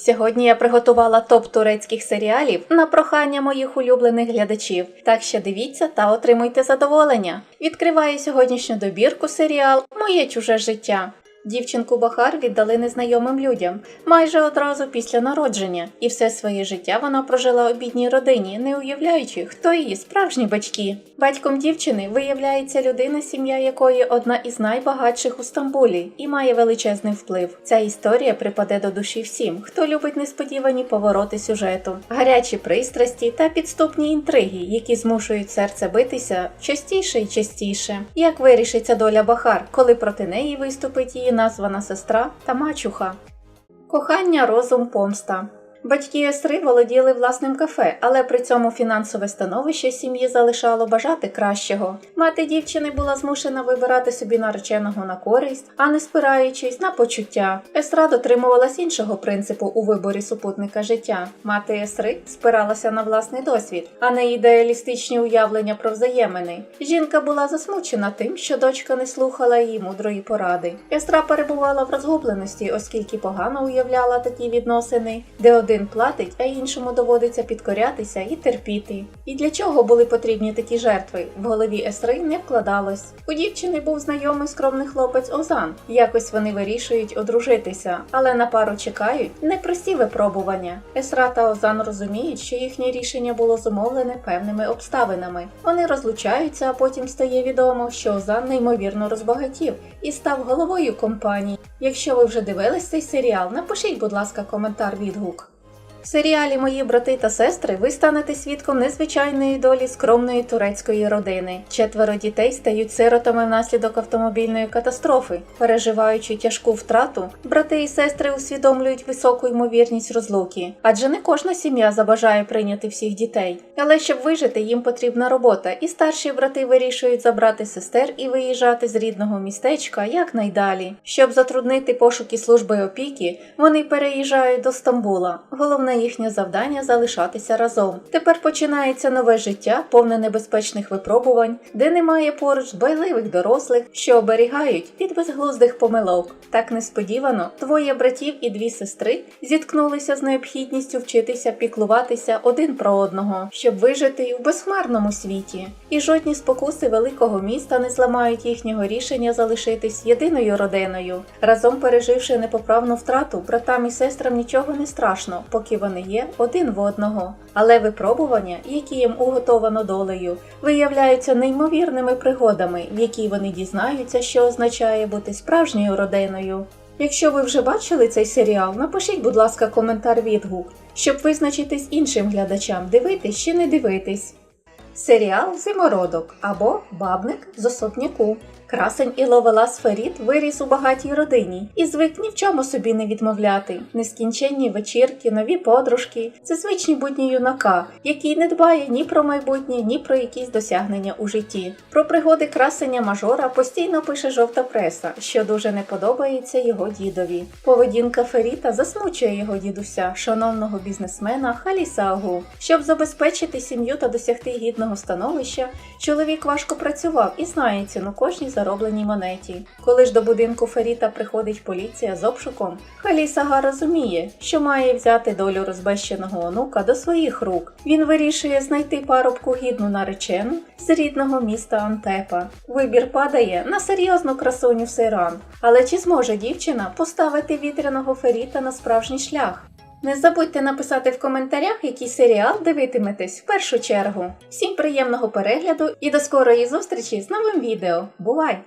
Сьогодні я приготувала топ турецьких серіалів на прохання моїх улюблених глядачів. Так що дивіться та отримуйте задоволення. Відкриваю сьогоднішню добірку серіал Моє чуже життя. Дівчинку Бахар віддали незнайомим людям майже одразу після народження, і все своє життя вона прожила у бідній родині, не уявляючи, хто її справжні батьки. Батьком дівчини виявляється людина, сім'я якої одна із найбагатших у Стамбулі і має величезний вплив. Ця історія припаде до душі всім, хто любить несподівані повороти сюжету, гарячі пристрасті та підступні інтриги, які змушують серце битися частіше і частіше. Як вирішиться доля Бахар, коли проти неї виступить її названа сестра та мачуха? Кохання, розум, помста. Батьки Есри володіли власним кафе, але при цьому фінансове становище сім'ї залишало бажати кращого. Мати дівчини була змушена вибирати собі нареченого на користь, а не спираючись на почуття. Есра дотримувалась іншого принципу у виборі супутника життя. Мати Есри спиралася на власний досвід, а не ідеалістичні уявлення про взаємини. Жінка була засмучена тим, що дочка не слухала її мудрої поради. Есра перебувала в розгубленості, оскільки погано уявляла такі відносини, де один платить, а іншому доводиться підкорятися і терпіти. І для чого були потрібні такі жертви? В голові Есри не вкладалось. У дівчини був знайомий скромний хлопець Озан. Якось вони вирішують одружитися, але на пару чекають непрості випробування. Есра та Озан розуміють, що їхнє рішення було зумовлене певними обставинами. Вони розлучаються, а потім стає відомо, що Озан неймовірно розбагатів і став головою компанії. Якщо ви вже дивились цей серіал, напишіть, будь ласка, коментар відгук. В серіалі Мої брати та сестри ви станете свідком незвичайної долі скромної турецької родини. Четверо дітей стають сиротами внаслідок автомобільної катастрофи. Переживаючи тяжку втрату, брати і сестри усвідомлюють високу ймовірність розлуки, адже не кожна сім'я забажає прийняти всіх дітей. Але щоб вижити, їм потрібна робота, і старші брати вирішують забрати сестер і виїжджати з рідного містечка якнайдалі. Щоб затруднити пошуки служби опіки, вони переїжджають до Стамбула. Головне їхнє завдання залишатися разом. Тепер починається нове життя, повне небезпечних випробувань, де немає поруч дбайливих дорослих, що оберігають від безглуздих помилок. Так несподівано двоє братів і дві сестри зіткнулися з необхідністю вчитися піклуватися один про одного, щоб вижити в безхмарному світі. І жодні спокуси великого міста не зламають їхнього рішення залишитись єдиною родиною. Разом переживши непоправну втрату, братам і сестрам нічого не страшно, поки вони є один в одного. Але випробування, які їм уготовано долею, виявляються неймовірними пригодами, в які вони дізнаються, що означає бути справжньою родиною. Якщо ви вже бачили цей серіал, напишіть, будь ласка, коментар відгук, щоб визначитись іншим глядачам, дивитись чи не дивитись. Серіал Зимородок або Бабник з особняку. Красень і Ловелас Феріт виріс у багатій родині і звик ні в чому собі не відмовляти. Нескінченні вечірки, нові подружки це звичні будні юнака, який не дбає ні про майбутнє, ні про якісь досягнення у житті. Про пригоди красення мажора постійно пише жовта преса, що дуже не подобається його дідові. Поведінка Феріта засмучує його дідуся, шановного бізнесмена Халіса Агу. Щоб забезпечити сім'ю та досягти гідного становища, чоловік важко працював і знає ціну кожній заробленій монеті. Коли ж до будинку Феріта приходить поліція з обшуком, Халісага розуміє, що має взяти долю розбещеного онука до своїх рук. Він вирішує знайти парубку гідну наречену з рідного міста Антепа. Вибір падає на серйозну красуню Сейран. Але чи зможе дівчина поставити вітряного Феріта на справжній шлях? Не забудьте написати в коментарях, який серіал дивитиметесь в першу чергу. Всім приємного перегляду і до скорої зустрічі з новим відео. Бувай!